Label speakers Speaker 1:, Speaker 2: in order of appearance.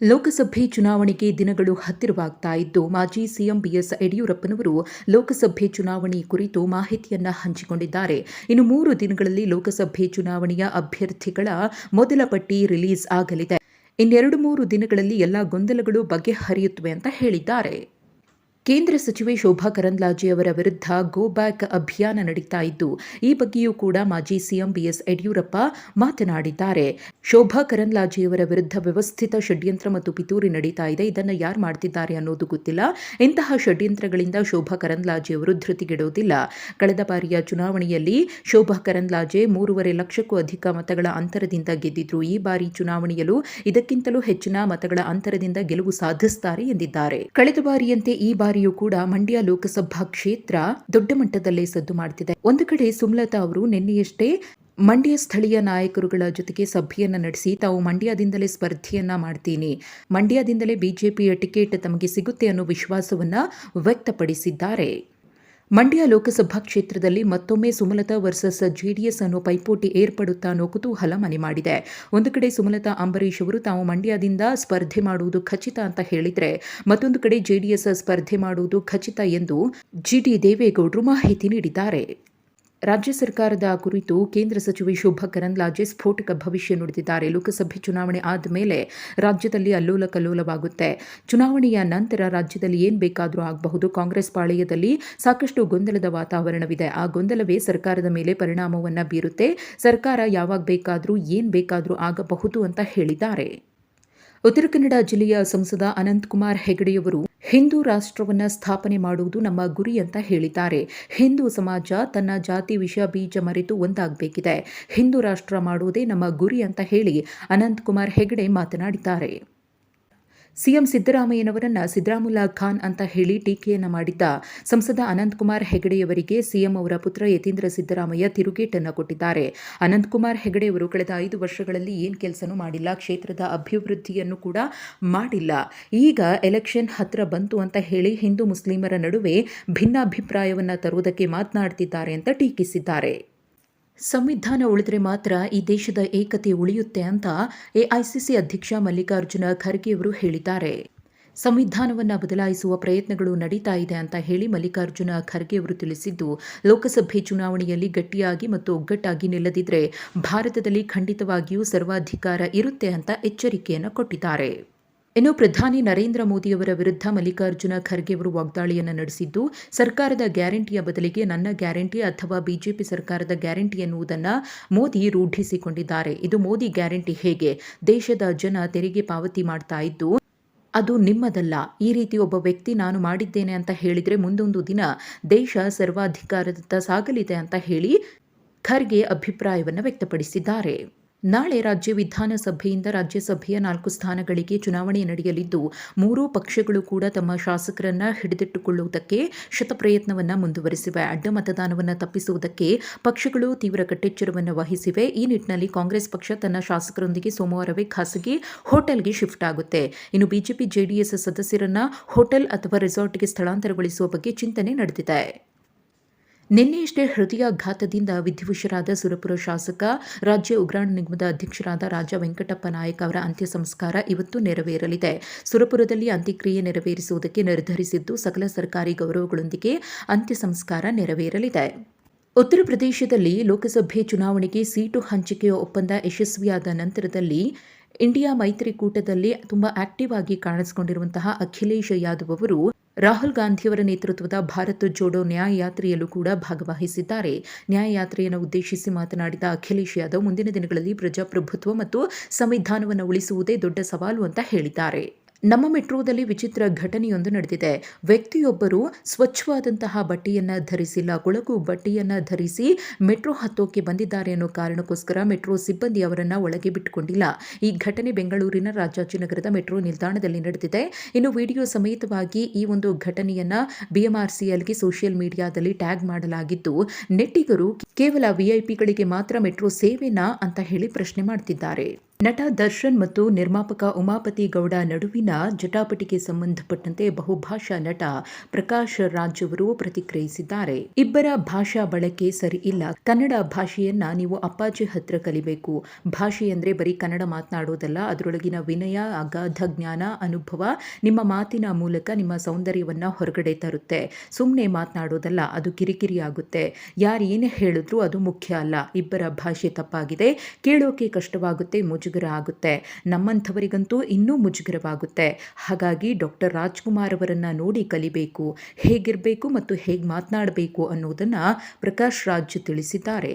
Speaker 1: ಲೋಕಸಭೆ ಚುನಾವಣೆಗೆ ದಿನಗಳು ಹತ್ತಿರವಾಗ್ತಾ ಇದ್ದು, ಮಾಜಿ ಸಿಎಂ ಬಿಎಸ್ ಯಡಿಯೂರಪ್ಪನವರು ಲೋಕಸಭೆ ಚುನಾವಣೆ ಕುರಿತು ಮಾಹಿತಿಯನ್ನ ಹಂಚಿಕೊಂಡಿದ್ದಾರೆ. ಇನ್ನು ಮೂರು ದಿನಗಳಲ್ಲಿ ಲೋಕಸಭೆ ಚುನಾವಣೆಯ ಅಭ್ಯರ್ಥಿಗಳ ಮೊದಲ ಪಟ್ಟಿ ರಿಲೀಸ್ ಆಗಲಿದೆ. ಇನ್ನೆರಡು ಮೂರು ದಿನಗಳಲ್ಲಿ ಎಲ್ಲ ಗೊಂದಲಗಳು ಬಗೆಹರಿಯುತ್ತವೆ ಅಂತ ಹೇಳಿದ್ದಾರೆ. ಕೇಂದ್ರ ಸಚಿವೆ ಶೋಭಾ ಕರಂದ್ಲಾಜೆ ಅವರ ವಿರುದ್ಧ ಗೋ ಬ್ಯಾಕ್ ಅಭಿಯಾನ ನಡೀತಾ ಇದ್ದು, ಈ ಬಗ್ಗೆಯೂ ಕೂಡ ಮಾಜಿ ಸಿಎಂ ಬಿಎಸ್ ಯಡಿಯೂರಪ್ಪ ಮಾತನಾಡಿದ್ದಾರೆ. ಶೋಭಾ ಕರಂದ್ಲಾಜೆಯವರ ವಿರುದ್ಧ ವ್ಯವಸ್ಥಿತ ಷಡ್ಯಂತ್ರ ಮತ್ತು ಪಿತೂರಿ ನಡೀತಾ ಇದೆ. ಇದನ್ನು ಯಾರು ಮಾಡ್ತಿದ್ದಾರೆ ಅನ್ನೋದು ಗೊತ್ತಿಲ್ಲ. ಇಂತಹ ಷಡ್ಯಂತ್ರಗಳಿಂದ ಶೋಭಾ ಕರಂದ್ಲಾಜೆ ಅವರು ಧೃತಿಗೆಡುವುದಿಲ್ಲ ಕಳೆದ ಬಾರಿಯ ಚುನಾವಣೆಯಲ್ಲಿ ಶೋಭಾ ಕರಂದ್ಲಾಜೆ ಮೂರುವರೆ ಲಕ್ಷಕ್ಕೂ ಅಧಿಕ ಮತಗಳ ಅಂತರದಿಂದ ಗೆದ್ದಿದ್ರು. ಈ ಬಾರಿ ಚುನಾವಣೆಯಲ್ಲೂ ಇದಕ್ಕಿಂತಲೂ ಹೆಚ್ಚಿನ ಮತಗಳ ಅಂತರದಿಂದ ಗೆಲುವು ಸಾಧಿಸುತ್ತಾರೆ ಎಂದಿದ್ದಾರೆ. ಕಳೆದ ಬಾರಿಯಂತೆ ಈ ಬಾರಿ ಬಾರಿಯೂ ಕೂಡ ಮಂಡ್ಯ ಲೋಕಸಭಾ ಕ್ಷೇತ್ರ ದೊಡ್ಡ ಮಟ್ಟದಲ್ಲೇ ಸದ್ದು ಮಾಡುತ್ತಿದೆ ಒಂದು ಕಡೆ ಸುಮಲತಾ ಅವರು ನಿನ್ನೆಯಷ್ಟೇ ಮಂಡ್ಯ ಸ್ಥಳೀಯ ನಾಯಕರುಗಳ ಜೊತೆಗೆ ಸಭೆಯನ್ನ ನಡೆಸಿ ತಾವು ಮಂಡ್ಯದಿಂದಲೇ ಸ್ಪರ್ಧೆಯನ್ನ ಮಾಡ್ತೀನಿ, ಮಂಡ್ಯದಿಂದಲೇ ಬಿಜೆಪಿಯ ಟಿಕೆಟ್ ತಮಗೆ ಸಿಗುತ್ತೆ ಅನ್ನೋ ವಿಶ್ವಾಸವನ್ನ ವ್ಯಕ್ತಪಡಿಸಿದ್ದಾರೆ. ಮಂಡ್ಯ ಲೋಕಸಭಾ ಕ್ಷೇತ್ರದಲ್ಲಿ ಮತ್ತೊಮ್ಮೆ ಸುಮಲತಾ ವರ್ಸಸ್ ಜೆಡಿಎಸ್ ಅನ್ನೋ ಪೈಪೋಟಿ ಏರ್ಪಡುತ್ತಾ ಅನ್ನೋ ಕುತೂಹಲ ಮನೆ ಮಾಡಿದೆ. ಒಂದು ಕಡೆ ಸುಮಲತಾ ಅಂಬರೀಶ್ ಅವರು ತಾವು ಮಂಡ್ಯದಿಂದ ಸ್ಪರ್ಧೆ ಮಾಡುವುದು ಖಚಿತ ಅಂತ ಹೇಳಿದ್ರೆ, ಮತ್ತೊಂದು ಕಡೆ ಜೆಡಿಎಸ್ ಸ್ಪರ್ಧೆ ಮಾಡುವುದು ಖಚಿತ ಎಂದು ಜಿಡಿ ದೇವೇಗೌಡರು ಮಾಹಿತಿ ನೀಡಿದ್ದಾರೆ. ರಾಜ್ಯ ಸರ್ಕಾರದ ಕುರಿತು ಕೇಂದ್ರ ಸಚಿವೆ ಶೋಭಾ ಕರಂದ್ಲಾಜೆ ಸ್ಫೋಟಕ ಭವಿಷ್ಯ ನುಡಿದಿದ್ದಾರೆ. ಲೋಕಸಭೆ ಚುನಾವಣೆ ಆದ ಮೇಲೆ ರಾಜ್ಯದಲ್ಲಿ ಅಲ್ಲೋಲ ಕಲ್ಲೋಲವಾಗುತ್ತೆ. ಚುನಾವಣೆಯ ನಂತರ ರಾಜ್ಯದಲ್ಲಿ ಏನು ಬೇಕಾದರೂ ಆಗಬಹುದು. ಕಾಂಗ್ರೆಸ್ ಪಾಳೆಯದಲ್ಲಿ ಸಾಕಷ್ಟು ಗೊಂದಲದ ವಾತಾವರಣವಿದೆ. ಆ ಗೊಂದಲವೇ ಸರ್ಕಾರದ ಮೇಲೆ ಪರಿಣಾಮವನ್ನು ಬೀರುತ್ತೆ. ಸರ್ಕಾರ ಯಾವಾಗ ಬೇಕಾದರೂ ಏನು ಬೇಕಾದರೂ ಆಗಬಹುದು ಅಂತ ಹೇಳಿದ್ದಾರೆ. ಉತ್ತರ ಕನ್ನಡ ಜಿಲ್ಲೆಯ ಸಂಸದ ಅನಂತಕುಮಾರ್ ಹೆಗಡೆಯವರು ಹಿಂದೂ ರಾಷ್ಟ್ರವನ್ನು ಸ್ಥಾಪನೆ ಮಾಡುವುದು ನಮ್ಮ ಗುರಿ ಅಂತ ಹೇಳಿದ್ದಾರೆ. ಹಿಂದೂ ಸಮಾಜ ತನ್ನ ಜಾತಿ ವಿಷಯ ಬೀಜ ಮರೆತು ಒಂದಾಗಬೇಕಿದೆ. ಹಿಂದೂ ರಾಷ್ಟ್ರ ಮಾಡುವುದೇ ನಮ್ಮ ಗುರಿ ಅಂತ ಹೇಳಿ ಅನಂತಕುಮಾರ್ ಹೆಗಡೆ ಮಾತನಾಡಿದ್ದಾರೆ. ಸಿಎಂ ಸಿದ್ದರಾಮಯ್ಯನವರನ್ನ ಸಿದ್ದರಾಮುಲ್ಲಾ ಖಾನ್ ಅಂತ ಹೇಳಿ ಟೀಕೆಯನ್ನು ಮಾಡಿದ್ದ ಸಂಸದ ಅನಂತಕುಮಾರ್ ಹೆಗಡೆಯವರಿಗೆ ಸಿಎಂ ಅವರ ಪುತ್ರ ಯತೀಂದ್ರ ಸಿದ್ದರಾಮಯ್ಯ ತಿರುಗೇಟನ್ನು ಕೊಟ್ಟಿದ್ದಾರೆ. ಅನಂತಕುಮಾರ್ ಹೆಗಡೆಯವರು ಕಳೆದ ಐದು ವರ್ಷಗಳಲ್ಲಿ ಏನು ಕೆಲಸನೂ ಮಾಡಿಲ್ಲ, ಕ್ಷೇತ್ರದ ಅಭಿವೃದ್ಧಿಯನ್ನು ಕೂಡ ಮಾಡಿಲ್ಲ. ಈಗ ಎಲೆಕ್ಷನ್ ಹತ್ರ ಬಂತು ಅಂತ ಹೇಳಿ ಹಿಂದೂ ಮುಸ್ಲಿಮರ ನಡುವೆ ಭಿನ್ನಾಭಿಪ್ರಾಯವನ್ನು ತರುವುದಕ್ಕೆ ಮಾತನಾಡ್ತಿದ್ದಾರೆ ಅಂತ ಟೀಕಿಸಿದ್ದಾರೆ. ಸಂವಿಧಾನ ಉಳಿದ್ರೆ ಮಾತ್ರ ಈ ದೇಶದ ಏಕತೆ ಉಳಿಯುತ್ತೆ ಅಂತ ಎಐಸಿಸಿ ಅಧ್ಯಕ್ಷ ಮಲ್ಲಿಕಾರ್ಜುನ ಖರ್ಗೆಯವರು ಹೇಳಿದ್ದಾರೆ. ಸಂವಿಧಾನವನ್ನು ಬದಲಾಯಿಸುವ ಪ್ರಯತ್ನಗಳು ನಡೀತಾ ಇದೆ ಅಂತ ಹೇಳಿ ಮಲ್ಲಿಕಾರ್ಜುನ ಖರ್ಗೆ ಅವರು ತಿಳಿಸಿದ್ದು, ಲೋಕಸಭೆ ಚುನಾವಣೆಯಲ್ಲಿ ಗಟ್ಟಿಯಾಗಿ ಮತ್ತು ಒಗ್ಗಟ್ಟಾಗಿ ನಿಲ್ಲದಿದ್ದರೆ ಭಾರತದಲ್ಲಿ ಖಂಡಿತವಾಗಿಯೂ ಸರ್ವಾಧಿಕಾರ ಇರುತ್ತೆ ಅಂತ ಎಚ್ಚರಿಕೆಯನ್ನು ಕೊಟ್ಟಿದ್ದಾರೆ. ಇನ್ನು ಪ್ರಧಾನಿ ನರೇಂದ್ರ ಮೋದಿಯವರ ವಿರುದ್ಧ ಮಲ್ಲಿಕಾರ್ಜುನ ಖರ್ಗೆ ಅವರು ವಾಗ್ದಾಳಿಯನ್ನು ನಡೆಸಿದ್ದು, ಸರ್ಕಾರದ ಗ್ಯಾರಂಟಿಯ ಬದಲಿಗೆ ನನ್ನ ಗ್ಯಾರಂಟಿ ಅಥವಾ ಬಿಜೆಪಿ ಸರ್ಕಾರದ ಗ್ಯಾರಂಟಿ ಎನ್ನುವುದನ್ನು ಮೋದಿ ರೂಢಿಸಿಕೊಂಡಿದ್ದಾರೆ. ಇದು ಮೋದಿ ಗ್ಯಾರಂಟಿ ಹೇಗೆ? ದೇಶದ ಜನ ತೆರಿಗೆ ಪಾವತಿ ಮಾಡ್ತಾ ಇದ್ದು, ಅದು ನಿಮ್ಮದಲ್ಲ. ಈ ರೀತಿ ಒಬ್ಬ ವ್ಯಕ್ತಿ ನಾನು ಮಾಡಿದ್ದೇನೆ ಅಂತ ಹೇಳಿದರೆ ಮುಂದೊಂದು ದಿನ ದೇಶ ಸರ್ವಾಧಿಕಾರದತ್ತ ಸಾಗಲಿದೆ ಅಂತ ಹೇಳಿ ಖರ್ಗೆ ಅಭಿಪ್ರಾಯವನ್ನು ವ್ಯಕ್ತಪಡಿಸಿದ್ದಾರೆ. ನಾಳೆ ರಾಜ್ಯ ವಿಧಾನಸಭೆಯಿಂದ ರಾಜ್ಯಸಭೆಯ ನಾಲ್ಕು ಸ್ಥಾನಗಳಿಗೆ ಚುನಾವಣೆ ನಡೆಯಲಿದ್ದು, ಮೂರೂ ಪಕ್ಷಗಳು ಕೂಡ ತಮ್ಮ ಶಾಸಕರನ್ನು ಹಿಡಿದಿಟ್ಟುಕೊಳ್ಳುವುದಕ್ಕೆ ಶತಪ್ರಯತ್ನವನ್ನು ಮುಂದುವರೆಸಿವೆ. ಅಡ್ಡ ಮತದಾನವನ್ನು ತಪ್ಪಿಸುವುದಕ್ಕೆ ಪಕ್ಷಗಳು ತೀವ್ರ ಕಟ್ಟೆಚ್ಚರವನ್ನು ವಹಿಸಿವೆ. ಈ ನಿಟ್ಟಿನಲ್ಲಿ ಕಾಂಗ್ರೆಸ್ ಪಕ್ಷ ತನ್ನ ಶಾಸಕರೊಂದಿಗೆ ಸೋಮವಾರವೇ ಖಾಸಗಿ ಹೋಟೆಲ್ಗೆ ಶಿಫ್ಟ್ ಆಗುತ್ತೆ. ಇನ್ನು ಬಿಜೆಪಿ ಜೆಡಿಎಸ್ ಸದಸ್ಯರನ್ನ ಹೋಟೆಲ್ ಅಥವಾ ರೆಸಾರ್ಟ್ಗೆ ಸ್ಥಳಾಂತರಗೊಳಿಸುವ ಬಗ್ಗೆ ಚಿಂತನೆ ನಡೆದಿದೆ. ನಿನ್ನೆಯಷ್ಟೇ ಹೃದಯಾಘಾತದಿಂದ ವಿಧಿವಶರಾದ ಸುರಪುರ ಶಾಸಕ, ರಾಜ್ಯ ಉಗ್ರಾಣ ನಿಗಮದ ಅಧ್ಯಕ್ಷರಾದ ರಾಜ ವೆಂಕಟಪ್ಪ ನಾಯಕ್ ಅವರ ಅಂತ್ಯ ಸಂಸ್ಕಾರ ಇವತ್ತು ನೆರವೇರಲಿದೆ. ಸುರಪುರದಲ್ಲಿ ಅಂತ್ಯಕ್ರಿಯೆ ನೆರವೇರಿಸುವುದಕ್ಕೆ ನಿರ್ಧರಿಸಿದ್ದು ಸಕಲ ಸರ್ಕಾರಿ ಗೌರವಗಳೊಂದಿಗೆ ಅಂತ್ಯ ಸಂಸ್ಕಾರ ನೆರವೇರಲಿದೆ. ಉತ್ತರ ಪ್ರದೇಶದಲ್ಲಿ ಲೋಕಸಭೆ ಚುನಾವಣೆಗೆ ಸೀಟು ಹಂಚಿಕೆಯ ಒಪ್ಪಂದ ಯಶಸ್ವಿಯಾದ ನಂತರದಲ್ಲಿ ಇಂಡಿಯಾ ಮೈತ್ರಿಕೂಟದಲ್ಲಿ ತುಂಬಾ ಆಕ್ಟಿವ್ ಆಗಿ ಕಾಣಿಸಿಕೊಂಡಿರುವಂತಹ ಅಖಿಲೇಶ್ ಯಾದವ್ ಅವರು ರಾಹುಲ್ ಗಾಂಧಿಯವರ ನೇತೃತ್ವದ ಭಾರತ್ ಜೋಡೋ ನ್ಯಾಯಯಾತ್ರೆಯಲ್ಲೂ ಕೂಡ ಭಾಗವಹಿಸಿದ್ದಾರೆ. ನ್ಯಾಯಯಾತ್ರೆಯನ್ನು ಉದ್ದೇಶಿಸಿ ಮಾತನಾಡಿದ ಅಖಿಲೇಶ್ ಯಾದವ್, ಮುಂದಿನ ದಿನಗಳಲ್ಲಿ ಪ್ರಜಾಪ್ರಭುತ್ವ ಮತ್ತು ಸಂವಿಧಾನವನ್ನು ಉಳಿಸುವುದೇ ದೊಡ್ಡ ಸವಾಲು ಅಂತ ಹೇಳಿದ್ದಾರೆ. ನಮ್ಮ ಮೆಟ್ರೋದಲ್ಲಿ ವಿಚಿತ್ರ ಘಟನೆಯೊಂದು ನಡೆದಿದೆ. ವ್ಯಕ್ತಿಯೊಬ್ಬರು ಸ್ವಚ್ಛವಾದಂತಹ ಬಟ್ಟೆಯನ್ನು ಧರಿಸಿಲ್ಲ ಕೊಳಕು ಬಟ್ಟೆಯನ್ನು ಧರಿಸಿ ಮೆಟ್ರೋ ಹತ್ತೋಕೆ ಬಂದಿದ್ದಾರೆ ಅನ್ನೋ ಕಾರಣಕ್ಕೋಸ್ಕರ ಮೆಟ್ರೋ ಸಿಬ್ಬಂದಿ ಅವರನ್ನ ಒಳಗೆ ಬಿಟ್ಟುಕೊಂಡಿಲ್ಲ ಈ ಘಟನೆ ಬೆಂಗಳೂರಿನ ರಾಜಾಜಿನಗರದ ಮೆಟ್ರೋ ನಿಲ್ದಾಣದಲ್ಲಿ ನಡೆದಿದೆ. ಇನ್ನು ವಿಡಿಯೋ ಸಮೇತವಾಗಿ ಈ ಒಂದು ಘಟನೆಯನ್ನ ಬಿಎಂಆರ್ಸಿಎಲ್ಗೆ ಸೋಷಿಯಲ್ ಮೀಡಿಯಾದಲ್ಲಿ ಟ್ಯಾಗ್ ಮಾಡಲಾಗಿದ್ದು, ನೆಟ್ಟಿಗರು ಕೇವಲ ವಿಐಪಿಗಳಿಗೆ ಮಾತ್ರ ಮೆಟ್ರೋ ಸೇವೆನಾ ಅಂತ ಹೇಳಿ ಪ್ರಶ್ನೆ ಮಾಡ್ತಿದ್ದಾರೆ. ನಟ ದರ್ಶನ್ ಮತ್ತು ನಿರ್ಮಾಪಕ ಉಮಾಪತಿ ಗೌಡ ನಡುವಿನ ಜಟಾಪಟಿಗೆ ಸಂಬಂಧಪಟ್ಟಂತೆ ಬಹುಭಾಷಾ ನಟ ಪ್ರಕಾಶ್ ರಾಜ್ ಅವರು ಪ್ರತಿಕ್ರಿಯಿಸಿದ್ದಾರೆ. ಇಬ್ಬರ ಭಾಷಾ ಬಳಕೆ ಸರಿ ಇಲ್ಲ. ಕನ್ನಡ ಭಾಷೆಯನ್ನ ನೀವು ಅಪ್ಪಾಜಿ ಹತ್ರ ಕಲಿಬೇಕು. ಭಾಷೆ ಅಂದ್ರೆ ಬರೀ ಕನ್ನಡ ಮಾತನಾಡೋದಲ್ಲ, ಅದರೊಳಗಿನ ವಿನಯ, ಅಗಾಧ ಜ್ಞಾನ, ಅನುಭವ ನಿಮ್ಮ ಮಾತಿನ ಮೂಲಕ ನಿಮ್ಮ ಸೌಂದರ್ಯವನ್ನ ಹೊರಗಡೆ ತರುತ್ತೆ. ಸುಮ್ಮನೆ ಮಾತನಾಡೋದಲ್ಲ, ಅದು ಕಿರಿಕಿರಿ ಆಗುತ್ತೆ. ಯಾರು ಏನೇ ಹೇಳಿದ್ರು ಅದು ಮುಖ್ಯ ಅಲ್ಲ. ಇಬ್ಬರ ಭಾಷೆ ತಪ್ಪಾಗಿದೆ. ಕೇಳೋಕೆ ಕಷ್ಟವಾಗುತ್ತೆ ಮುಜುಗರ ಆಗುತ್ತೆ ನಮ್ಮಂಥವರಿಗಂತೂ ಇನ್ನೂ ಮುಜುಗರವಾಗುತ್ತೆ. ಹಾಗಾಗಿ ಡಾಕ್ಟರ್ ರಾಜ್ಕುಮಾರ್ ಅವರನ್ನು ನೋಡಿ ಕಲಿಬೇಕು, ಹೇಗಿರಬೇಕು ಮತ್ತು ಹೇಗೆ ಮಾತನಾಡಬೇಕು ಅನ್ನೋದನ್ನು ಪ್ರಕಾಶ್ ರಾಜ್ ತಿಳಿಸಿದ್ದಾರೆ.